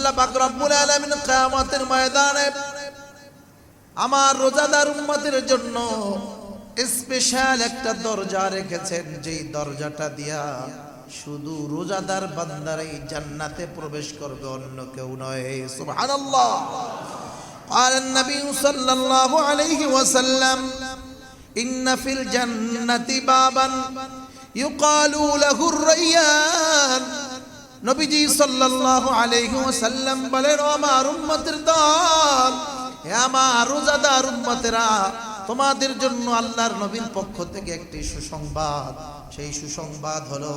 আল্লাহ পাক রব্বুল আলামিন কিয়ামতের ময়দানে আমার রোজাদার উম্মতের জন্য স্পেশাল একটা দরজা রেখেছেন যেই দরজাটা দিয়া শুধু রোজাদার বান্দারাই জান্নাতে প্রবেশ করবে অন্য কেউ নয় সুবহানাল্লাহ قال النبي صلى الله عليه وسلم إن في الجنة بابا يقال له الريان নবীজি সাল্লাল্লাহু আলাইহি ওয়াসাল্লাম বলেন, ও আমার উম্মতের দল, হে আমার রোজাদার উম্মতেরা, তোমাদের জন্য আল্লাহর নবীর পক্ষ থেকে একটি সুসংবাদ। সেই সুসংবাদ হলো,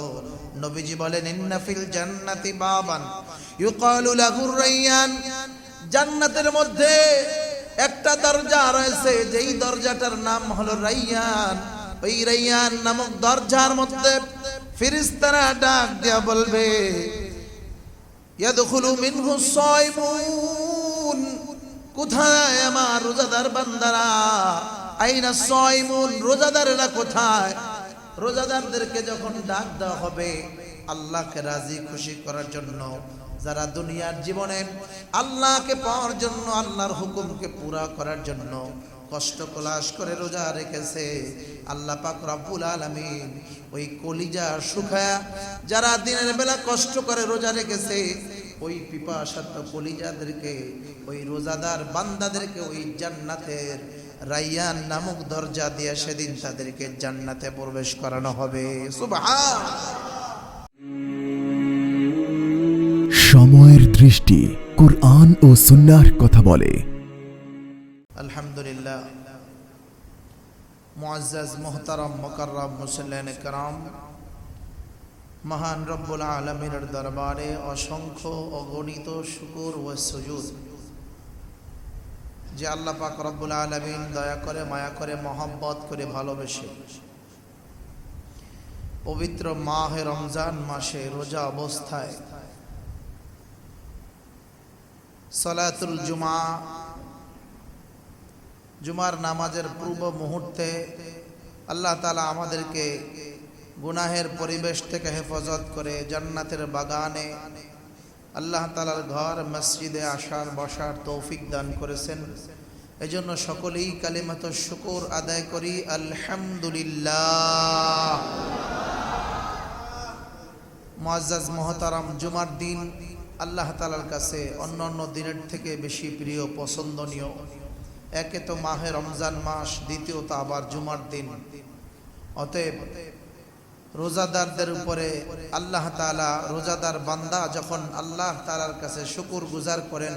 নবীজি বলেন ইন্নাফিল জান্নাতি বাবান ইউকালু লাহুর রাইয়ান। জান্নাতের মধ্যে একটা দরজা রয়েছে, যেই দরজাটার নাম হলো রাইয়ান। ওই রাইয়ান নামক দরজার মধ্যে ফিরিস্তারা ডাক দিয়া বলবে কোথায় আমার রোজাদার বান্দারা? কোথায়? রোজাদারদেরকে যখন ডাক দেওয়া হবে, আল্লাহকে রাজি খুশি করার জন্য, যারা দুনিয়ার জীবনে আল্লাহকে পাওয়ার জন্য, আল্লাহর হুকুমকে পুরা করার জন্য কষ্ট কলাশ করে রোজা রেখেছে। আল্লাহ পাক রব্বুল আলামিন ওই কলিজা শুকায়া যারা দিনের বেলা কষ্ট করে রোজা রেখেছে ওই পিপাসাত্ম কলিজাদেরকে ওই রোজাদার বান্দাদেরকে ওই জান্নাতের রাইয়ান নামক দরজা দিয়ে সেদিন তাদেরকে জান্নাতে প্রবেশ করানো হবে। সময়ের দৃষ্টি কোরআন ও সুন্নাহর কথা বলে। আলহামদুলিল্লাহ। মুআজ্জাজ মোহতারাম মোকাররাম মুসলেন কারাম, মহান রব্বুল আলমীর দরবারে অসংখ্য অগণিত শুকুর ও সুযোগ যে আল্লাহ পাক রব্বুল আলমিন দয়া করে, মায়া করে, মহব্বত করে ভালোবেসে পবিত্র মাহে রমজান মাসে রোজা অবস্থায় সলাতুল জুমা জুমার নামাজের পূর্ব মুহূর্তে আল্লাহ তালা আমাদেরকে গুনাহের পরিবেশ থেকে হেফাজত করে জান্নাতের বাগানে আল্লাহ তালার ঘর, মসজিদে আসার, বসার তৌফিক দান করেছেন। এজন্য সকলেই কালিমাত শুকুর আদায় করি। আলহামদুলিল্লাহ। মুআজ্জাজ মহতারাম, জুমার দিন আল্লাহ তালার কাছে অন্য অন্য দিনের থেকে বেশি প্রিয়, পছন্দনীয়। একে তো মাহে রমজান মাস দ্বিতীয়ত আবার জুমার দিন। অতএব রোজাদারদের উপরে আল্লাহ তালা রোজাদার বান্দা যখন আল্লাহ তালার কাছে শুকুর গুজার করেন,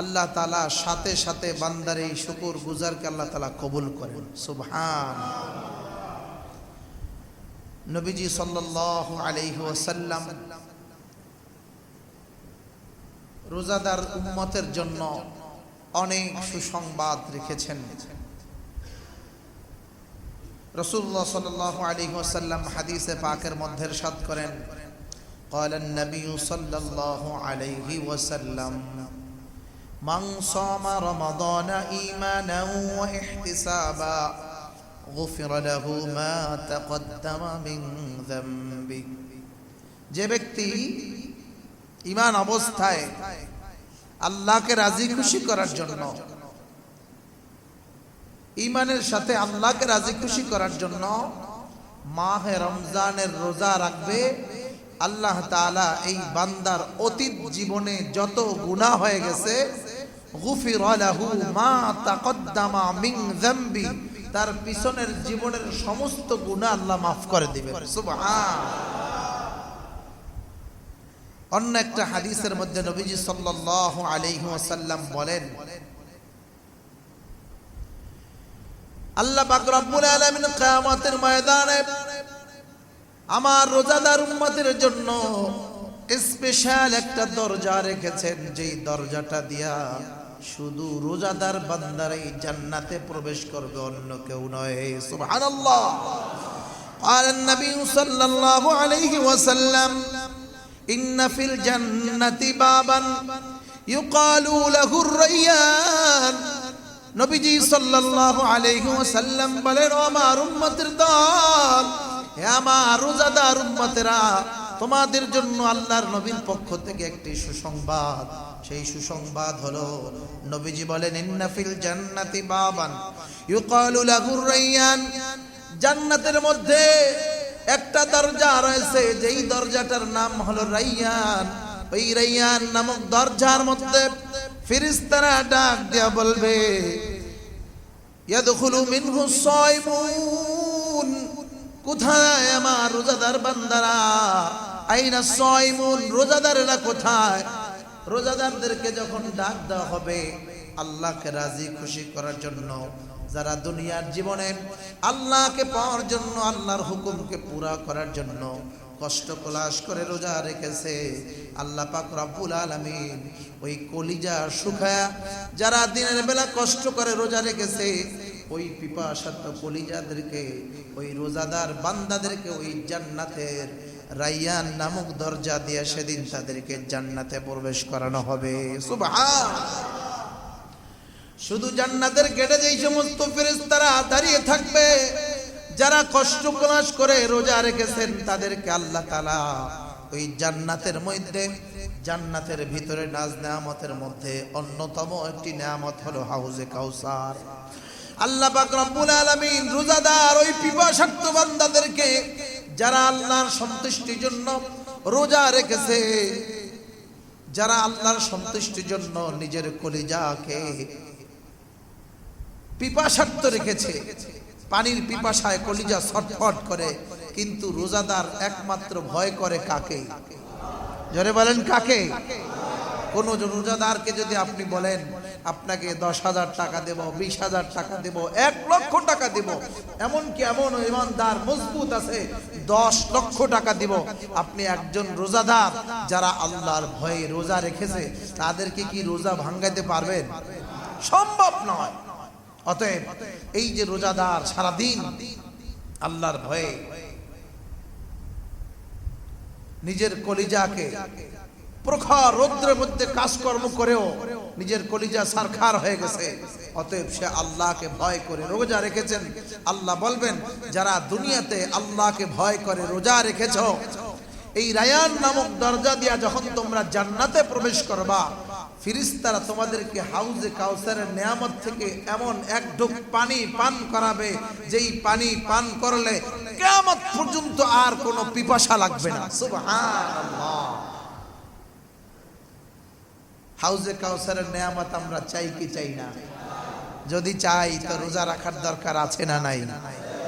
আল্লাহ তালা সাথে সাথে বান্দার এই শুকুর গুজারকে আল্লাহ তালা কবুল করেন। সুবহান। নবীজি সাল্লাল্লাহু আলাইহি ওয়াসাল্লাম রোজাদার উম্মতের জন্য অনেক সুসংবাদ রেখেছেন রসুল্লাহ সাল্লাহ আলী ওসাল্লাম হাদিসে পাকের মধ্যে সাদ করেন قال النبي صلى الله عليه وسلم من صام رمضان إيمانا واحتسابا غفر له ما تقدم من ذنبه যে ব্যক্তি ইমান অবস্থায় আল্লাহকে রাজি খুশি করার জন্য। ইমানের সাথে আল্লাহকে রাজি খুশি করার জন্য মাহে রমজানের রোজা রাখবে। আল্লাহ তাআলা এই বান্দার অতীত জীবনে যত গুনাহ হয়ে গেছে তার পিছনের জীবনের সমস্ত গুনাহ আল্লাহ মাফ করে দিবেন। সুবহান। অন্য একটা হাদিসের মধ্যে নবীজি সাল্লাল্লাহু আলাইহি ওয়াসাল্লাম বলেন আল্লাহ পাক রব্বুল আলামিন কিয়ামতের ময়দানে আমার রোজাদার উম্মতের জন্য স্পেশাল একটা দরজা রেখেছেন যেই দরজাটা দিয়া শুধু রোজাদার বান্দারাই জান্নাতে প্রবেশ করবে অন্য কেউ নয় সুবহানাল্লাহ قال النبي صلى الله عليه وسلم إن في الجنة بابا يقال له الريان নবীজি সাল্লাল্লাহু আলাইহি ওয়াসাল্লাম বলেন ও আমার উম্মতের দল হে আমার রোজাদার উম্মতেরা তোমাদের জন্য আল্লাহর নবীর পক্ষ থেকে একটি সুসংবাদ সেই সুসংবাদ হলো নবীজি বলেন ইন্নাফিল জান্নাতি বাবান ইউকালু লাহুর রাইয়ান জান্নাতের মধ্যে একটা দরজা রয়েছে, যেই দরজাটার নাম হলো রাইয়ান। ওই রাইয়ান নামক দরজার মধ্যে ফিরিস্তারা ডাক দিয়া বলবে, ইয়াদখুলু মিনহু সাইমুন, কোথায় আমার রোজাদার বান্দারা? আইনা সাইমুন, রোজাদারেরা কোথায়? রোজাদারদেরকে যখন ডাক দেওয়া হবে, আল্লাহকে রাজি খুশি করার জন্য যারা দুনিয়ার জীবনে আল্লাহকে পাওয়ার জন্য, আল্লাহর হুকুমকে পুরা করার জন্য কষ্ট কলাশ করে রোজা রেখেছে, আল্লাহ পাক রব্বুল আলামিন ওই কলিজা শুকায়া যারা দিনের বেলা কষ্ট করে রোজা রেখেছে, ওই পিপাসাত কলিজাদেরকে, ওই রোজাদার বান্দাদেরকে ওই জান্নাতের রাইয়ান নামক দরজা দিয়ে সেদিন তাদেরকে জান্নাতে প্রবেশ করানো হবে। সুবহান! শুধু জান্নাতের গেটে যেই সমস্ত ফেরেশতারা দাঁড়িয়ে থাকবে, যারা কষ্ট কলাশ করে রোজা রেখেছেন, তাদেরকে আল্লাহ তালা ওই জান্নাতের মধ্যে, জান্নাতের ভিতরে নাজ নেয়ামতের মধ্যে অন্যতম একটি নেয়ামত হলো হাউজে কাউসার। আল্লাহ পাক রব্বুল আলামিন রোজাদার ওই পিপাসাক্ত বান্দাদেরকে, যারা আল্লাহর সন্তুষ্টির জন্য রোজা রেখেছে, যারা আল্লাহর সন্তুষ্টির জন্য নিজের কলিজাকে পিপাসার্থ রেখেছে। পানির পিপাসায় কলিজা ছটফট করে, কিন্তু রোজাদার একমাত্র ভয় করে কাকে? জোরে বলেন কাকে? কোন রোজাদারকে যদি আপনি বলেন, আপনাকে দশ হাজার টাকা দেব, বিশ হাজার টাকা দেব, এক লক্ষ টাকা দেব, এমনকি এমন ইমানদার মজবুত আছে, দশ লক্ষ টাকা দিব। আপনি একজন রোজাদার যারা আল্লাহর ভয়ে রোজা রেখেছে, তাদেরকে কি রোজা ভাঙ্গাইতে পারবেন? সম্ভব নয়। অতএব এই যে রোজাদার সারাদিন আল্লাহর ভয়ে নিজের কলিজাকে প্রখর রৌদ্রের মধ্যে কাজকর্ম করেও নিজের কলিজা সারখার হয়ে গেছে। অতএব সে আল্লাহকে ভয় করে রোজা রেখেছেন। আল্লাহ বলবেন, যারা দুনিয়াতে আল্লাহকে ভয় করে রোজা রেখেছ, এই রায়ান নামক দরজা দিয়া যখন তোমরা জান্নাতে প্রবেশ করবা ফিরিস্তারা তোমাদেরকে হাউজে কাউসারের নেয়ামত থেকে এমন এক ঢোক পানি পান করাবে, যেই পানি পান করলে কেয়ামত পর্যন্ত আর কোনো পিপাসা লাগবে না। হাউজে কাউসারের নেয়ামত আমরা চাই কি চাই না? যদি চাই, তো রোজা রাখার দরকার আছে না নাই?